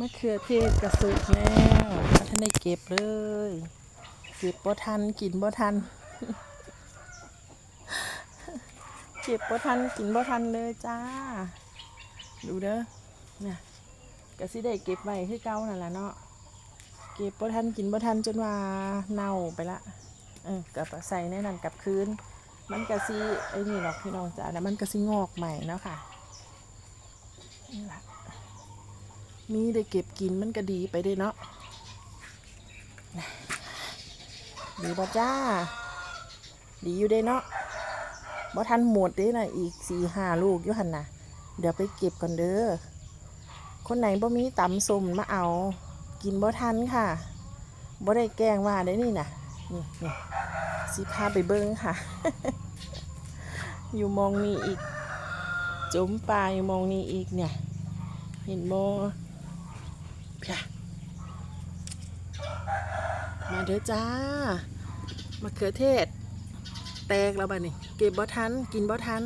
มะเขือเทศกระสุกแล้วบ่ทันได้เก็บเลยเก็บบ่ทันกินบ่ทัน เก็บบ่ทันกินบ่ทันเลยจ้า ดูเด้อเนี่ยก็สิได้เก็บไว้คือเก่านั่นแหละเนาะเก็บบ่ทันกินบ่ทันจนว่าเน่าไปละเออกับใส่ในนั้นกับคืนมันก็สิไอ้นี่หรอกพี่น้องจ้าแล้วมันก็สิงอกใหม่เนาะค่ะนี่ล่ะ มีได้เก็บกินมันก็ดีไปเด้เนาะดีบ่จ้า ดีอยู่เด้เนาะบ่ทันหมดเด้น่ะอีกสี่ห้าลูกอยู่หันนะเดี๋ยวไปเก็บก่อนเด้อ คนไหนบ่มีตำสมมาเอา กินบ่ทันค่ะบ่ได้แกล้งว่าได้นี่น่ะนี่นี่สิพาไปเบิ่งค่ะ อยู่มองนี้อีก จมปลาอยู่มองนี้อีกเนี่ย เห็นบ่ มาเด้อจ้ามะเขือเทศ แตกแล้วบ้านี่เก็บบ่ทัน กินบ่ทัน